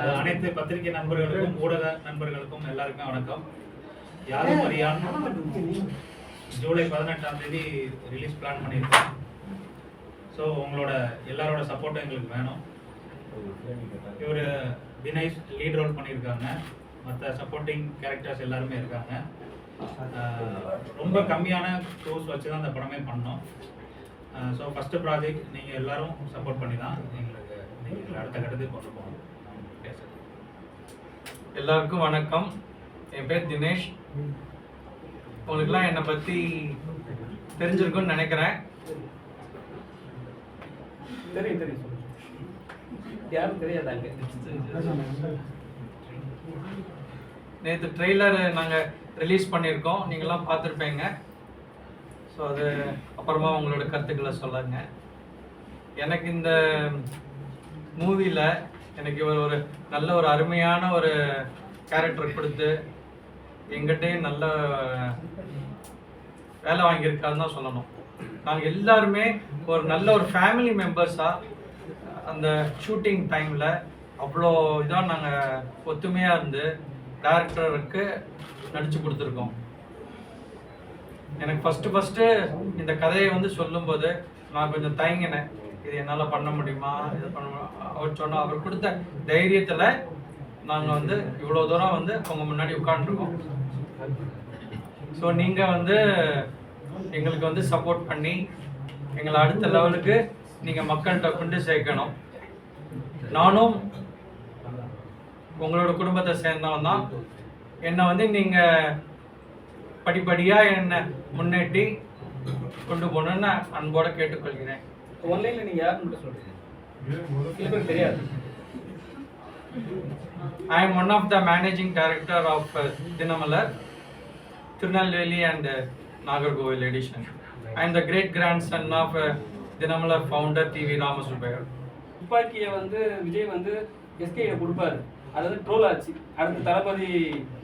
அனைத்து பத்திரிகை நண்பர்களுக்கும் ஊடக நண்பர்களுக்கும் எல்லாருக்கும் வணக்கம். யாரும் அறியான் ஜூலை பதினெட்டாம் தேதி ரிலீஸ் பிளான் பண்ணியிருக்கோம். ஸோ உங்களோட எல்லாரோட சப்போர்ட்டும் எங்களுக்கு வேணும். இவர் தினேஷ் லீட் ரோல் பண்ணியிருக்காங்க. மற்ற சப்போர்ட்டிங் கேரக்டர்ஸ் எல்லாருமே இருக்காங்க. ரொம்ப கம்மியான க்ரூஸ் வச்சு தான் அந்த படமே பண்ணோம். ஸோ ஃபஸ்ட்டு ப்ராஜெக்ட் நீங்கள் எல்லாரும் சப்போர்ட் பண்ணி தான் எங்களுக்கு நீங்கள் அடுத்த கட்டத்துக்கு கொண்டு போகணும். பேசுகிறேன் எல்லாருக்கும் வணக்கம். என் பேர் தினேஷ். உங்களுக்குலாம் என்னை பற்றி தெரிஞ்சிருக்கும்னு நினைக்கிறேன். தெரியும் தெரியும். யாரும் தெரியாதாங்க நேற்று ட்ரெய்லர் நாங்கள் ரிலீஸ் பண்ணியிருக்கோம். நீங்களாம் பார்த்துருப்பீங்க. ஸோ அது அப்புறமா உங்களோட கருத்துக்களை சொல்லுங்க. எனக்கு இந்த மூவியில் எனக்கு இவர் ஒரு நல்ல ஒரு அருமையான ஒரு கேரக்டர் கொடுத்து எங்கிட்டே நல்ல வேலை வாங்கியிருக்காருன்னு தான் சொல்லணும். நாங்கள் எல்லாருமே ஒரு நல்ல ஒரு ஃபேமிலி மெம்பர்ஸாக அந்த ஷூட்டிங் டைமில் அவ்வளோ இதாக நாங்கள் ஒத்துமையாக இருந்து டேரக்டருக்கு நடித்து கொடுத்துருக்கோம். எனக்கு ஃபஸ்ட்டு ஃபஸ்ட்டு இந்த கதையை வந்து சொல்லும்போது நான் கொஞ்சம் தயங்கினேன். இது என்னால் பண்ண முடியுமா? இது பண்ண அவர் சொன்ன அவர் கொடுத்த தைரியத்தில் நாங்கள் வந்து இவ்வளோ தூரம் வந்து அவங்க முன்னாடி உட்காந்துருக்கோம் ஸோ நீங்கள் வந்து எங்களுக்கு வந்து சப்போர்ட் பண்ணி எங்களை அடுத்த லெவலுக்கு நீங்கள் மக்கள்கிட்ட கொண்டு சேர்க்கணும். நானும் உங்களோட குடும்பத்தை சேர்ந்தவன் தான். என்னை வந்து நீங்கள் படிப்படியாக என்னை முன்னேற்றி கொண்டு போகணுன்னு அன்போட கேட்டுக்கொள்கிறேன். ஒன்லைன்ல நீங்க யாருன்னு மட்டும் சொல்றீங்க தெரியாது one of the managing director of uh, Dinamalar, Tirunelveli and uh, Nagarkovil edition. I am the great grandson of uh, Dinamalar founder T.V. Ramasubbayar. துப்பாக்கியை வந்து விஜய் வந்து எஸ்கே கொடுப்பாரு அது வந்து ட்ரோல் ஆச்சு அடுத்த தளபதி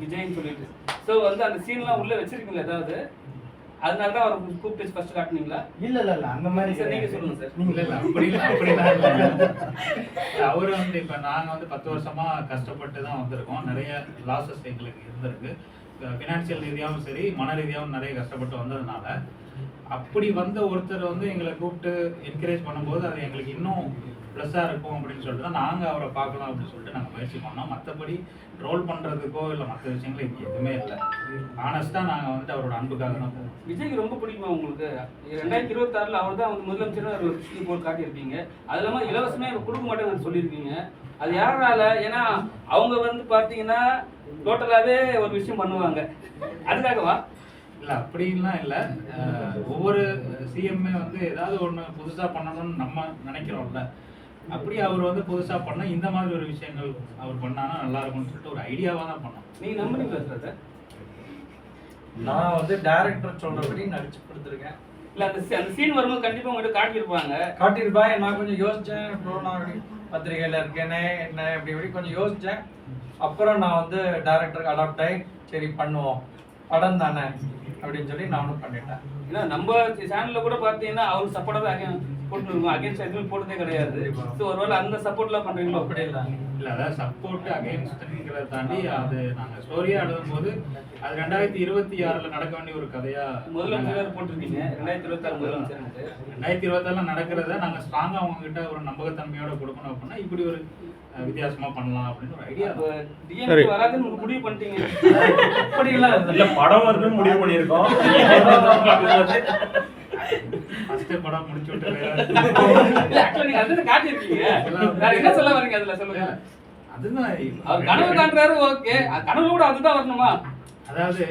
விஜய்னு சொல்லிட்டு ஸோ வந்து அந்த சீன்லாம் உள்ள வச்சிருக்கீங்களா ஏதாவது அதனால தான் அவரை கூப்பிட்டு ஃபர்ஸ்ட் காட்டுனீங்களா? இல்ல இல்ல இல்ல அந்த மாதிரி சார் நீங்க சொல்லுங்க சார். இல்ல அப்படி இல்ல அப்படிலாம் இல்ல. அவரு வந்து இப்ப நாங்க வந்து பத்து வருஷமா கஷ்டப்பட்டு தான் வந்திருக்கோம். நிறைய லாசஸ் எங்களுக்கு இருந்திருக்கு. ஃபினான்சியல் ரீதியாகவும் சரி மன ரீதியாகவும் நிறைய கஷ்டப்பட்டு வந்ததுனால அப்படி வந்த ஒருத்தர் வந்து எங்களை கூப்பிட்டு என்கரேஜ் பண்ணும்போது அது எங்களுக்கு இன்னும் ப்ளஸ்ஸாக இருக்கும் அப்படின்னு சொல்லிட்டு தான் நாங்கள் அவரை பார்க்கலாம் அப்படின்னு சொல்லிட்டு நாங்கள் முயற்சி பண்ணோம். மற்றபடி ட்ரோல் பண்ணுறதுக்கோ இல்லை மற்ற விஷயங்கள் இங்கே எதுவுமே இல்லை. ஆனஸ்ட்டாக நாங்கள் வந்துட்டு அவரோட அன்புக்காக தான் போவோம் விஜய்க்கு ரொம்ப பிடிக்குமா உங்களுக்கு? ரெண்டாயிரத்தி இருபத்தாறுல அவர் தான் வந்து முதலமைச்சர் ஒரு விஷயம் போல் காட்டியிருப்பீங்க. அது இல்லாமல் இலவசமே கொடுக்க மாட்டேன்னு சொல்லியிருக்கீங்க. அது யாரால? ஏன்னா அவங்க வந்து பார்த்தீங்கன்னா டோட்டலாகவே ஒரு விஷயம் பண்ணுவாங்க. அதுக்காகவா? இல்ல அப்படின்லாம் இல்ல. ஒவ்வொரு சிஎம்ஏ வந்து ஏதாவது ஒண்ணு புதுசா பண்ணணும்னு நம்ம நினைக்கிறோம்ல. அப்படி அவர் வந்து புதுசா பண்ண இந்த மாதிரி ஒரு விஷயங்கள் அவர் பண்ணானா நல்லா இருக்கும்னு சொல்லிட்டு ஒரு ஐடியாவா தான் பண்ணோம். நீங்க நம்புறீங்களா சார் நான் வந்து டைரக்டர் சொல்றபடி நடிச்சு கொடுத்துருக்கேன் இல்ல அந்த அந்த சீன் வரும்போது கண்டிப்பா உங்ககிட்ட காட்டியிருப்பாங்க. காட்டியிருப்பா நான் கொஞ்சம் யோசிச்சேன் ப்ரோ நான் பத்திரிகையில் இருக்கேனே என்ன இப்படி இப்படி கொஞ்சம் யோசிச்சேன். அப்புறம் நான் வந்து டைரக்டருக்கு அடாப்ட் ஆகி சரி பண்ணுவோம். படம் தானே அப்படின்னு சொல்லி நானும் பண்ணிட்டேன். ஏன்னா நம்ம சேனல்ல கூட பாத்தீங்கன்னா அவர் சப்போர்ட்டா போட்டு இருக்கோம் அகைன்ஸ்ட் எதுவுமே போட்டதே கிடையாது. ஸோ ஒருவேளை அந்த சப்போர்ட்லாம் பண்றீங்களோ? அப்படி இல்லை. இல்ல அதாவது சப்போர்ட் அகைன்ஸ்ட்ங்கிறத தாண்டி அது நாங்க ஸ்டோரியா எழுதும் போது அது ரெண்டாயிரத்தி இருபத்தி ஆறுல நடக்க வேண்டிய ஒரு கதையா முதல்ல முதல்வர் போட்டிருக்கீங்க. ரெண்டாயிரத்தி இருபத்தாறு முதலமைச்சர் ரெண்டாயிரத்தி இருபத்தாறுல நடக்கிறத நாங்க ஸ்ட்ராங்கா அவங்க கிட்ட ஒரு நம்பகத்தன்மையோட கொடுக்கணும் அப்படின்னா இப்படி ஒரு வித்தியாசமா பண்ணலாம் அப்படின்னு ஒரு ஐடியா டிஎம்கே வராதுன்னு முடிவு பண்ணிட்டீங்க. இல்லை. இல்ல படம் வருதுன்னு முடிவு பண்ணியிருக்கோம். ஃபர்ஸ்ட் படம் முடிச்சு விட்டு இல்ல ஆக்சுவலா நீங்க அதுல காட்டியிருக்கீங்க. வேற என்ன சொல்ல வரீங்க அதுல சொல்லுங்க. அதுதான் அவர் கனவு காண்றாரு ஓகே. கனவு கூட அதுதான் வரணுமா? அதாவது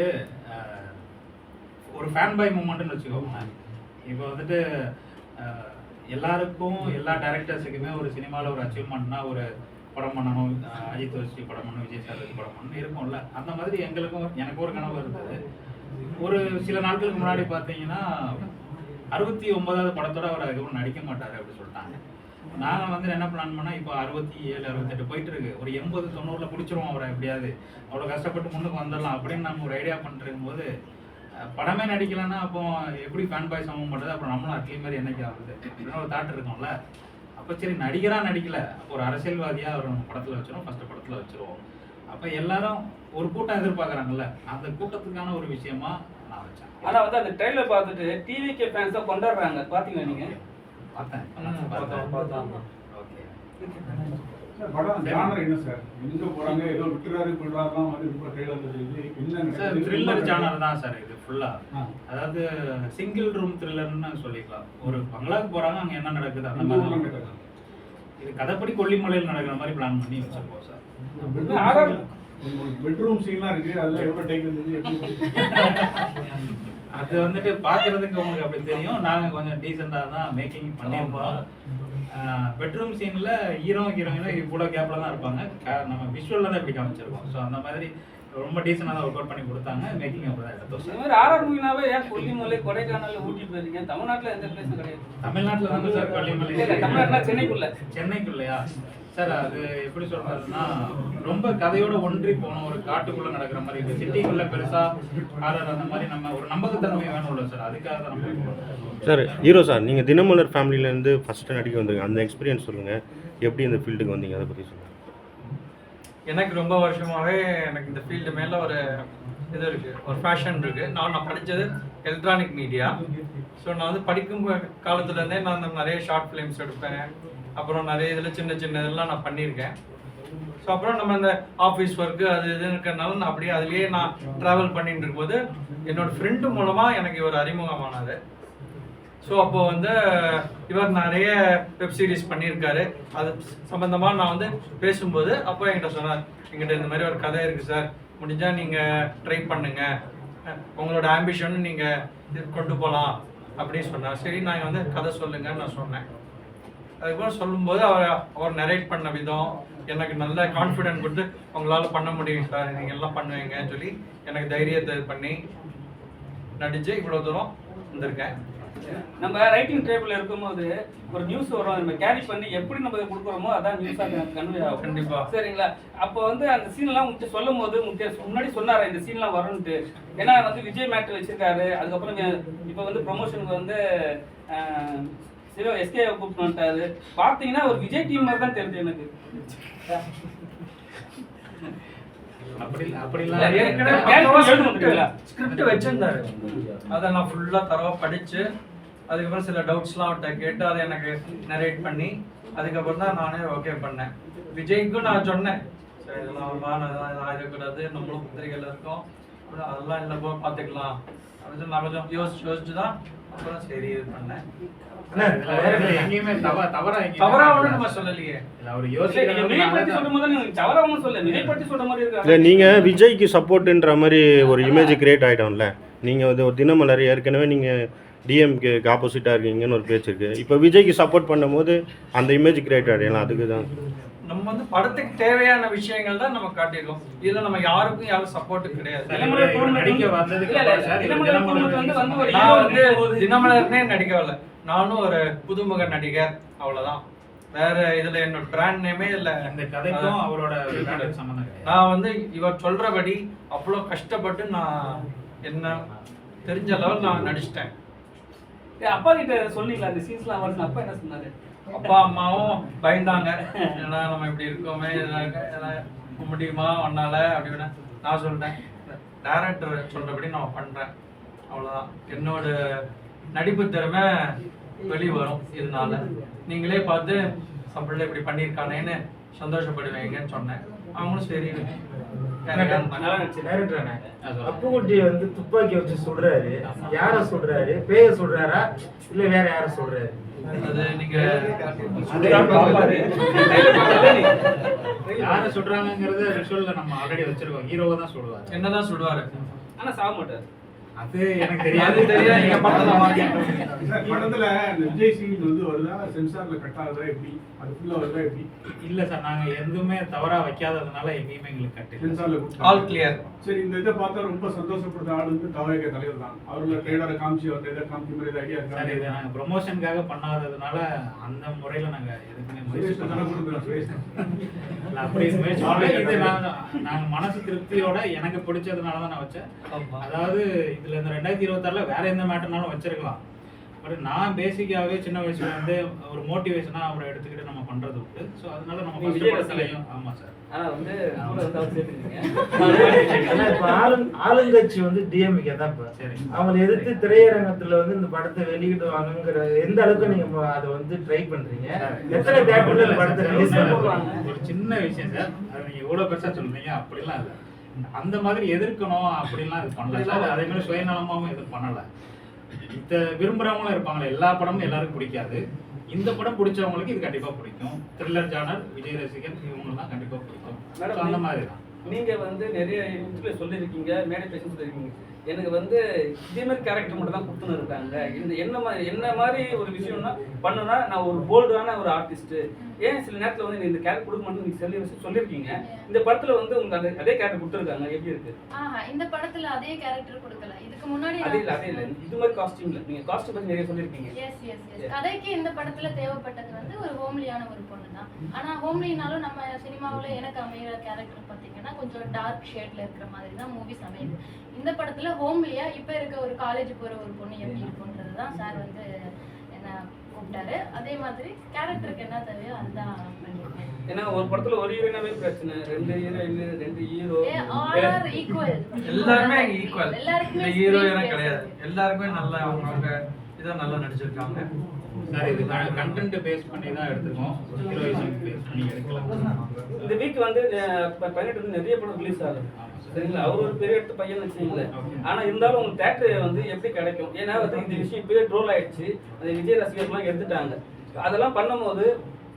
ஒரு ஃபேன் பாய் மூமெண்ட்னு வச்சுக்கோங்க இப்போ வந்துட்டு எல்லாருக்கும் எல்லா டேரக்டர்ஸுக்குமே ஒரு சினிமாவில் ஒரு அச்சீவ்மெண்ட்னா ஒரு படம் பண்ணணும். அஜித் வச்சு படம் பண்ணணும் விஜய் சார் வச்சு படம் பண்ணணும் இருக்கும்ல. அந்த மாதிரி எங்களுக்கும் எனக்கு ஒரு கனவு இருந்தது. ஒரு சில நாட்களுக்கு முன்னாடி பார்த்தீங்கன்னா அறுபத்தி ஒன்பதாவது படத்தோட அவர் அதுக்கப்புறம் நடிக்க மாட்டாரு அப்படின்னு சொல்லிட்டாங்க. நாங்கள் வந்து என்ன பிளான் பண்ணால் இப்போ அறுபத்தி ஏழு அறுபத்தெட்டு போயிட்டு இருக்கு ஒரு எண்பது தொண்ணூறில் பிடிச்சிருவோம் அவரை எப்படியாவது. அவ்வளோ கஷ்டப்பட்டு முன்னுக்கு வந்துடலாம் அப்படின்னு நம்ம ஒரு ஐடியா பண்ணிருக்கும் போது படமே நடிக்கலைன்னா அப்போ எப்படி ஃபேன் பாய் சமம் பண்ணுறது அப்புறம் நம்மளும் அட்லி மாதிரி என்னைக்கு ஆகுது? அப்படின்னு ஒரு தாட் இருக்கும்ல. அப்போ சரி நடிகராக நடிக்கல. அப்போ ஒரு அரசியல்வாதியாக அவர் நம்ம படத்தில் வச்சிருவோம். ஃபஸ்ட்டு படத்தில் வச்சிருவோம். அப்போ எல்லாரும் ஒரு கூட்டம் எதிர்பார்க்குறாங்கல்ல. அந்த கூட்டத்துக்கான ஒரு விஷயமா நான் வச்சேன் ஆனா வந்து அந்த ட்ரெயிலர் பார்த்துட்டு டிவிகே ஃபேன்ஸ் தான் கொண்டாடுறாங்க. பாத்தீங்களா நீங்க? பார்த்தேன். பார்த்தோம். ஓகே சார், படம் என்ன சார் எங்க போறாங்க? ஏதோ விட்டுறாரு கொள்றாருலாம் ரொம்ப. என்ன சார்? த்ரில்லர் ஜானர் தான் சார் இது ஃபுல்லா. அதாவது சிங்கிள் ரூம் த்ரில்லர்னு சொல்லிக்கலாம். ஒரு பங்களாக்கு போறாங்க அங்க என்ன நடக்குது அந்த மாதிரி. இது கதைப்படி கொல்லிமலையில் நடக்கிற மாதிரி பிளான் பண்ணி வச்சிருக்கோம் சார் பெட்ரூம் சீன்லாம் இருக்கு. அதுல எவ்வளவு டேக் இருந்தது எப்படி அது வந்துட்டு பாக்குறதுக்கு உங்களுக்கு அப்படி தெரியும். நாங்க கொஞ்சம் டீசெண்டா தான் மேக்கிங் பண்ணியிருந்தோம் பெட்ரூம் சீன்ல ஹீரோ ஹீரோயினும் இவ்வளோ கேப்ல தான் இருப்பாங்க. நம்ம விஷுவல்ல தான் இப்படி காமிச்சிருக்கோம். ஸோ அந்த மாதிரி ரொம்ப டீசெண்டாக தான் ஒர்க் அவுட் பண்ணி கொடுத்தாங்க. மேக்கிங் அப்படி தான் எடுத்தோம் இந்த சார் மாதிரி ஆர்ஆர் மூவினாவே ஏன் கொல்லிமலை கொடைக்கானல் ஊட்டி போயிருக்கீங்க? தமிழ்நாட்டுல எந்த பிளேஸும் கிடையாது. தமிழ்நாட்டில் தானே சார் கொல்லிமலை தமிழ்நாட்டுல சென்னைக்குள்ள. சென்னைக்குள்ளயா? சார் அது எப்படி சொல்றதுன்னா ரொம்ப கதையோட ஒன்றி போன ஒரு காட்டுக்குள்ள நடக்கிற மாதிரி இருக்கு. சிட்டிக்குள்ள பெருசா ஹாரர் அந்த மாதிரி நம்ம ஒரு நம்பகத்தன்மை வேணும்ல சார் அதுக்காக தான் நம்ம. சார் ஹீரோ சார் நீங்கள் தினமலர் ஃபேமிலியிலேருந்து ஃபஸ்ட்டு நடிக்க வந்திருங்க அந்த எக்ஸ்பீரியன்ஸ் சொல்லுங்கள் எப்படி இந்த ஃபீல்டுக்கு வந்தீங்க? அதை பற்றி சொல்லுங்கள் எனக்கு ரொம்ப வருஷமாகவே எனக்கு இந்த ஃபீல்டு மேலே ஒரு இது இருக்குது ஒரு ஃபேஷன் இருக்குது நான் நான் படித்தது எலக்ட்ரானிக் மீடியா ஸோ நான் வந்து படிக்கும் காலத்துலேருந்தே நான் இந்த நிறைய ஷார்ட் ஃபிலிம்ஸ் எடுப்பேன். அப்புறம் நிறைய இதில் சின்ன சின்ன இதெல்லாம் நான் பண்ணியிருக்கேன். ஸோ அப்புறம் நம்ம இந்த ஆஃபீஸ் ஒர்க்கு அது இது இருக்கிறனால நான் அப்படியே அதுலேயே நான் ட்ராவல் பண்ணிட்டு இருக்கும்போது என்னோடய ஃப்ரெண்டு மூலமாக எனக்கு ஒரு அறிமுகமானார். ஸோ அப்போ வந்து இவர் நிறைய வெப் சீரிஸ் பண்ணியிருக்காரு. அது சம்பந்தமாக நான் வந்து பேசும்போது அப்போ என்கிட்ட சொன்னார் எங்கிட்ட இந்த மாதிரி ஒரு கதை இருக்குது சார். முடிஞ்சால் நீங்கள் ட்ரை பண்ணுங்க. உங்களோட ஆம்பிஷன் நீங்கள் கொண்டு போகலாம் அப்படின்னு சொன்னார். சரி நான் வந்து கதை சொல்லுங்கன்னு நான் சொன்னேன். அதுக்கப்புறம் சொல்லும்போது அவர் அவர் நரேட் பண்ண விதம் எனக்கு நல்ல கான்ஃபிடென்ட் கொடுத்து உங்களால் பண்ண முடியும் சார். நீங்கள் எல்லாம் பண்ணுவீங்கன்னு சொல்லி எனக்கு தைரியத்தை பண்ணி நடித்து இவ்வளோ தூரம் வந்திருக்கேன். நம்ம ரைட்டிங் டேபிள் இருக்கும்போது ஒரு நியூஸ் வரும். நம்ம கேரி பண்ணி எப்படி நம்ம கொடுக்குறோமோ அதான் நியூஸாக கன்வே ஆகும். கண்டிப்பா. சரிங்களா? அப்போ வந்து அந்த சீன்லாம் முக்கிய சொல்லும் போது முன்னாடி சொன்னாரு இந்த சீன்லாம் வரும்ட்டு ஏன்னா வந்து விஜய் மேட்ரு வச்சிருக்காரு. அதுக்கப்புறம் இப்போ வந்து ப்ரொமோஷனுக்கு வந்து சிவ எஸ்கே கூப்பிட்டு வந்துட்டாரு. பார்த்தீங்கன்னா ஒரு விஜய் டீம் மாதிரி தான் தெரியுது எனக்கு. அப்படி அப்படிலாம் ஏற்கனவே? ஸ்கிரிப்ட் வச்சிருந்தாரு. அதை நான் ஃபுல்லா தரவா படிச்சு அதுக்கப்புறம் சில டவுட்ஸ்லாம் அவர்கிட்ட கேட்டு அதை எனக்கு நரேட் பண்ணி அதுக்கப்புறம் தான் நானே ஓகே பண்ணேன். விஜய்க்கும் நான் சொன்னேன் சரி இதெல்லாம் வருமா இருக்கக்கூடாது நம்மளும் பத்திரிகையில் இருக்கோம். அதெல்லாம் இல்லை பார்த்துக்கலாம் அப்படின்னு நான் கொஞ்சம் யோசிச்சு யோசிச்சு தான் அப்புறம் சரி இது பண்ணேன். நீங்க நீங்க விஜய்க்கு சப்போர்ட்டுன்ற மாதிரி ஒரு இமேஜ் கிரியேட் ஆகிட்டோம்ல நீங்கள் வந்து ஒரு தினமலர் ஏற்கனவே நீங்கள் டிஎம்கேக்கு ஆப்போசிட்டாக இருக்கீங்கன்னு ஒரு பேச்சு இருக்குது இப்போ விஜய்க்கு சப்போர்ட் பண்ணும்போது அந்த இமேஜ் கிரியேட் ஆகிடலாம் அதுக்கு தான் நம்ம வந்து படத்துக்கு தேவையான விஷயங்கள் தான் நம்ம காட்டியிருக்கோம். இதுல நம்ம யாருக்கும் யாரும் சப்போர்ட் கிடையாது. நான் வந்து தினமலர்னே நடிக்க வரல. நானும் ஒரு புதுமுக நடிகர் அவ்வளவுதான். வேற இதுல என்னோட பிராண்ட் நேமே இல்ல. இந்த கதைக்கும் அவரோட நான் வந்து இவர் சொல்றபடி அவ்வளோ கஷ்டப்பட்டு நான் என்ன தெரிஞ்ச லெவல் நான் நடிச்சிட்டேன். அப்பா கிட்ட சொன்னீங்களா அந்த சீன்ஸ்லாம் வருது அப்பா என்ன சொன்னாரு? அப்பா அம்மாவும் பயந்தாங்க. ஏன்னா நம்ம இப்படி இருக்கோமே முடியுமா ஒன்னால அப்படின்னு நான் சொல்லிட்டேன். டேரக்டர் சொல்றபடி நான் பண்றேன். அவ்வளவுதான். என்னோட நடிப்பு திறமை வெளி வரும் இதனால. நீங்களே பார்த்து சம்பளம் இப்படி பண்ணியிருக்கானேன்னு சந்தோஷப்படுவீங்கன்னு சொன்னேன். அவங்களும் சரி. அப்புக்குட்டி வந்து துப்பாக்கி வச்சு சுடுறாரு. யார சுடுறாரு? பேய சுடுறாரா? இல்ல வேற யார சுடுறாரு? அது நீங்க. யாரை சுடுறாங்கங்கிறத விஷுவல்ல நம்ம ஆல்ரெடி வச்சிருக்கோம். ஹீரோவை தான் சுடுவாரு. என்னதான் சுடுவாரு? ஆனா சாக மாட்டாரு. அது எனக்கு தெரியாது. தெரியாது நீங்க படத்துல படத்துல இந்த விஜய் சீன் வந்து வருதா? சென்சார்ல கட் ஆகுதா எப்படி? அது ஃபுல்லா வருதா எப்படி? இல்ல சார் நாங்க எதுவுமே தவறா வைக்காததுனால எங்கேயுமே எங்களுக்கு கட்டு சென்சார்ல ஆல் கிளியர் சரி இந்த இதை பார்த்தா ரொம்ப சந்தோஷப்படுற ஆள் வந்து தவக தலைவர் தான். அவரோட ட்ரெய்லரை காமிச்சு அவர் இதை காமிக்க மாதிரி ஐடியா சார் இதை நாங்க ப்ரொமோஷனுக்காக பண்ணாததுனால அந்த முறையில நாங்க எதுக்குமே அப்படி நாங்க மனசு திருப்தியோட எனக்கு பிடிச்சதுனால தான் நான் வச்சேன். ஆமா. அதாவது இதுல இந்த ரெண்டாயிரத்தி இருபத்தாறுல வேற எந்த மேட்டர்னாலும் வச்சிருக்கலாம். பட் நான் பேசிக்காவே சின்ன வயசுல இருந்து ஒரு மோட்டிவேஷனா அவரை எடுத்துக்கிட்டு நம்ம பண்றது உண்டு. ஸோ அதனால நம்ம விஜய் படத்துலயும் ஆமா சார். ஆளுங்கட்சி வந்து டிஎம்கே தான் இப்ப. சரி அவங்களை எதிர்த்து திரையரங்கத்துல வந்து இந்த படத்தை வெளியிடுவாங்கங்கிற எந்த அளவுக்கு நீங்க அதை வந்து ட்ரை பண்றீங்க? எத்தனை தேட்டர்ல இந்த படத்தை ஒரு சின்ன விஷயம் சார். அது நீங்க இவ்வளவு பெருசா சொல்றீங்க அப்படிலாம் இல்ல. அந்த மாதிரி எதிர்க்கணும் அப்படிலாம் இது பண்ணல. அதே மாதிரி சுயநலமாவும் எதுவும் பண்ணல. இந்த விரும்புறவங்களும் இருப்பாங்களே எல்லா படமும் எல்லாருக்கும் பிடிக்காது. இந்த படம் பிடிச்சவங்களுக்கு இது கண்டிப்பா பிடிக்கும். த்ரில்லர் ஜானர் விஜய் ரசிகன் இவங்கெல்லாம் கண்டிப்பா பிடிக்கும். அந்த மாதிரி தான். நீங்க வந்து நிறைய இதுல சொல்லியிருக்கீங்க மேடை பேச சொல்லியிருக்கீங்க. எனக்கு வந்து இதே மாதிரி கேரக்டர் மட்டும் தான் கொடுத்துன்னு இருக்காங்க. இந்த என்ன மாதிரி என்ன மாதிரி ஒரு விஷயம்னா பண்ணுனா நான் ஒரு போல்டான ஒரு ஆர்டிஸ்ட் ஏன் சில நேரத்துல வந்து இந்த கேரக்டர் கொடுக்க மாட்டேன்னு நீங்க சொல்லி விஷயம் சொல்லியிருக்கீங்க. இந்த படத்துல வந்து உங்களுக்கு அந்த அதே கேரக்டர் கொடுத்துருக்காங்க. எப்படி இருக்கு? ஆஹா இந்த படத்துல அதே கேரக்டர் கொடுக்கல. இதுக்கு முன்னாடி அதே இல்லை அதே இல்லை. இது மாதிரி காஸ்டியூம்ல நீங்க காஸ்டியூம் பத்தி நிறைய சொல்லியிருக்கீங்க. எஸ் எஸ் எஸ் கதைக்கு இந்த படத்துல தேவைப்பட்டது வந்து ஒரு ஹோம்லியான ஒரு பொண்ணு. தான் ஆனா ஹோம்லினாலும் நம்ம சினிமாவுல எனக்கு அமைகிற கேரக்டர் பாத்தீங்கன்னா கொஞ்சம் டார்க் ஷேட்ல இருக்கிற மாதிரி தான் மூவிஸ் அமையுது. இந்த படத்துல ஹோம்லியா இப்ப இருக்க ஒரு காலேஜ் போற ஒரு பொண்ணு எப்படி இருக்கும்ன்றது தான் சார் வந்து என்ன கூப்பிட்டாரு. அதே மாதிரி கேரக்டருக்கு என்ன தேவையோ அதுதான் பண்ணிருக்கேன். ஏன்னா ஒரு படத்துல ஒரு ஹீரோயினாவே பிரச்சனை ரெண்டு ஹீரோயின் ரெண்டு ஹீரோ எல்லாருமே ஈக்குவல் இந்த எல்லாருக்குமே ஹீரோ screen எல்லாம் space கிடையாது. எல்லாருமே நல்லா அவங்கவுங்க இதான் நல்லா நடிச்சிருக்காங்க. சார் இது கண்டென்ட் பேஸ் பண்ணி தான் எடுத்துக்கோம் ஹீரோயிசம் பேஸ் பண்ணி எடுக்கலாம். இந்த வீக் வந்து அஹ், ப- பதினெட்டு வந்து நிறைய படம் ரிலீஸ் ஆகுது. சரிங்களா? அவர் ஒரு பெரிய இடத்து பையன் வச்சுங்களேன். ஆனா இருந்தாலும் உங்களுக்கு தேட்டர் வந்து எப்படி கிடைக்கும்? ஏன்னா வந்து இந்த விஷயம் இப்பவே ட்ரோல் ஆயிடுச்சு. அந்த விஜய் ரசிகர்லாம் எடுத்துட்டாங்க. அதெல்லாம் பண்ணும்போது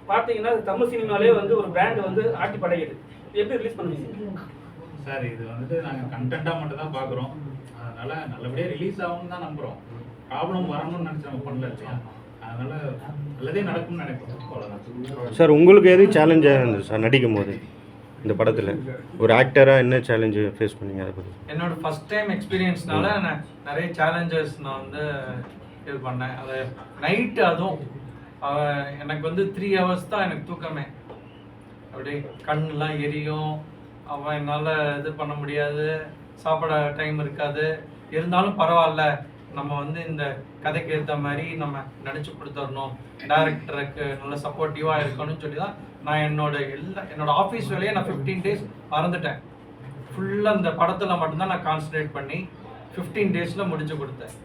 பாத்தீங்கன்னா தமிழ் சினிமாலே வந்து ஒரு பிராண்ட் வந்து ஆட்டி படையுது. எப்படி ரிலீஸ் பண்ணுவீங்க? சார் இது வந்துட்டு நாங்கள் கண்டென்ட்டாக மட்டும் தான் பார்க்குறோம். அதனால நல்லபடியாக ரிலீஸ் ஆகும்னு தான் நம்புகிறோம் ப்ராப்ளம் வரணும்னு நினச்சி நம்ம பண்ணல இல்லையா? அதனால நல்லதே நடக்கும்னு நினைக்கிறோம் அவ்வளோதான் சார் உங்களுக்கு எது சேலஞ்சாக இருந்தது சார் நடிக்கும் போது இந்த படத்தில். ஒரு ஆக்டராக என்ன சேலஞ்சு ஃபேஸ் பண்ணீங்க அதை பற்றி என்னோட ஃபர்ஸ்ட் டைம் எக்ஸ்பீரியன்ஸ்னால நான் நிறைய சேலஞ்சஸ் நான் வந்து இது பண்ணேன். அது நைட்டு அதுவும். எனக்கு வந்து த்ரீ ஹவர்ஸ் தான் எனக்கு தூக்கமே. அப்படியே கண்ணெலாம் எரியும். அவன் என்னால் இது பண்ண முடியாது. சாப்பிட டைம் இருக்காது. இருந்தாலும் பரவாயில்ல. நம்ம வந்து இந்த கதைக்கு ஏற்ற மாதிரி நம்ம நடிச்சு கொடுத்துடணும். டேரக்டருக்கு நல்ல சப்போர்ட்டிவாக இருக்கணும்னு சொல்லி தான் நான் என்னோட எல்லா என்னோட ஆஃபீஸ் வேலையை நான் ஃபிஃப்டீன் டேஸ் மறந்துட்டேன். ஃபுல்லாக இந்த படத்தில் மட்டும்தான் நான் கான்சன்ட்ரேட் பண்ணி ஃபிஃப்டீன் டேஸில் முடிச்சு கொடுத்தேன்.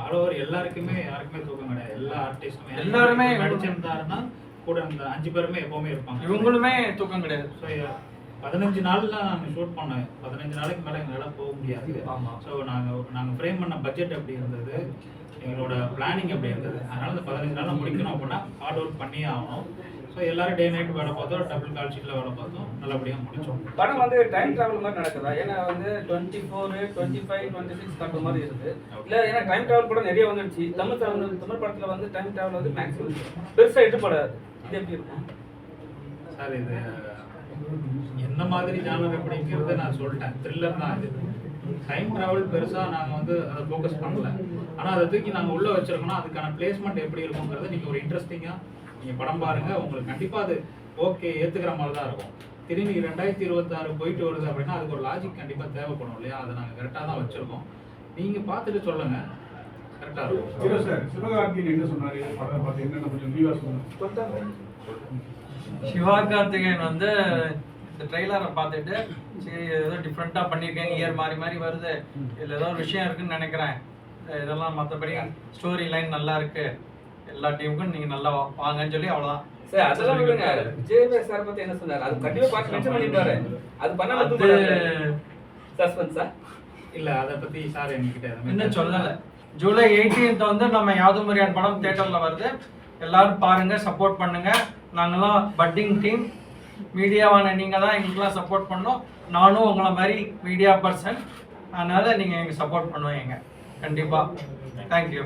ஆல் ஓவர் எல்லாருக்குமே யாருக்குமே தூக்கம் கிடையாது. எல்லா ஆர்டிஸ்டுமே எல்லாருமே நடிச்சிருந்தாருன்னா கூட அந்த அஞ்சு பேருமே எப்பவுமே இருப்பாங்க. இவங்களுமே தூக்கம் கிடையாது. பதினஞ்சு நாள்ல நாங்கள் ஷூட் பண்ணோம் பதினஞ்சு நாளைக்கு மேலே எங்களால் போக முடியாது. ஆமா. ஸோ நாங்கள் நாங்கள் ஃப்ரேம் பண்ண பட்ஜெட் எப்படி இருந்தது. எங்களோட பிளானிங் எப்படி இருந்தது. அதனால இந்த பதினஞ்சு நாள் முடிக்கணும் அப்படின்னா ஹார்ட் ஒர்க் பண்ணியே ஆகணும். ஸோ எல்லாரும் டே நைட் வேலை பார்த்தோம். டபுள் கால் ஷீட்டில் வேலை பார்த்தோம். நல்லபடியாக முடிச்சோம். படம் வந்து டைம் டிராவல் மாதிரி நடக்குதா? ஏன்னா வந்து twenty four twenty five twenty six காட்டுற மாதிரி இருக்கு. இல்ல ஏன்னா டைம் டிராவல் கூட நிறைய வந்துடுச்சு தமிழ் தமிழ் தமிழ் படத்துல வந்து டைம் டிராவல் வந்து மேக்ஸிமம் பெருசா எடுப்படாது இது எப்படி இருக்கும்? சார் இது என்ன மாதிரி ஜானர் அப்படிங்கிறத நான் சொல்லிட்டேன். த்ரில்லர் தான் இது டைம் டிராவல் பெருசாக நாங்கள் வந்து அதை ஃபோக்கஸ் பண்ணல. ஆனால் அதை தூக்கி நாங்கள் உள்ளே வச்சிருக்கோம்னா அதுக்கான பிளேஸ்மெண்ட் எப்படி இருக்குங்கிறத நீங்கள் ஒரு இன்ட்ரெஸ்டிங்காக நீங்கள் படம் பாருங்க. உங்களுக்கு கண்டிப்பாக அது ஓகே ஏற்றுக்கிற மாதிரி தான் இருக்கும். திரும்பி ரெண்டாயிரத்தி இருபத்தாறு போயிட்டு வருது அப்படின்னா அதுக்கு ஒரு லாஜிக் கண்டிப்பாக தேவைப்படும் இல்லையா? அதை நாங்கள் கரெக்டாக தான் வச்சுருக்கோம். நீங்கள் பார்த்துட்டு சொல்லுங்கள் கரெக்டாக இருக்கும். சார். சிவகார்த்திகேயன் என்ன சொன்னாரு? படம் பார்த்து என்னென்ன கொஞ்சம் விரிவா சொல்லுங்க. சிவா கார்த்திகேயன் வந்து இந்த ட்ரெய்லரை பார்த்துட்டு சரி ஏதோ டிஃப்ரெண்ட்டாக பண்ணியிருக்கேன் இயர் மாறி மாறி வருது. இதில் ஏதோ ஒரு விஷயம் இருக்குன்னு நினைக்கிறேன். இதெல்லாம் மற்றபடி ஸ்டோரி லைன் நல்லா இருக்கு. எல்லா டீமுக்கும் நீங்கள் நல்லா வாங்கன்னு சொல்லி அவ்வளோதான் சார் அதெல்லாம் விடுங்க. விஜய் சார் பத்தி என்ன சொன்னாரு? அது கண்டிப்பா பார்த்து மென்ஷன் பண்ணிருப்பாரு அது பண்ணாம அது சஸ்பென்ஸா இல்லை அதை பற்றி சார் எதுவுமே இன்னும் சொல்லலை. ஜூலை 18th வந்து நம்ம யாதும் மரியான் படம் தேட்டரில் வருது. எல்லாரும் பாருங்க சப்போர்ட் பண்ணுங்க. நாங்கெல்லாம் பட்டிங் டீம் மீடியாவான நீங்கள் தான் எங்களுக்குலாம் சப்போர்ட் பண்ணோம் நானும் உங்களை மாதிரி மீடியா பர்சன் அதனால் நீங்கள் எங்களுக்கு சப்போர்ட் பண்ணுவீங்க. கண்டிப்பாக தேங்க்யூ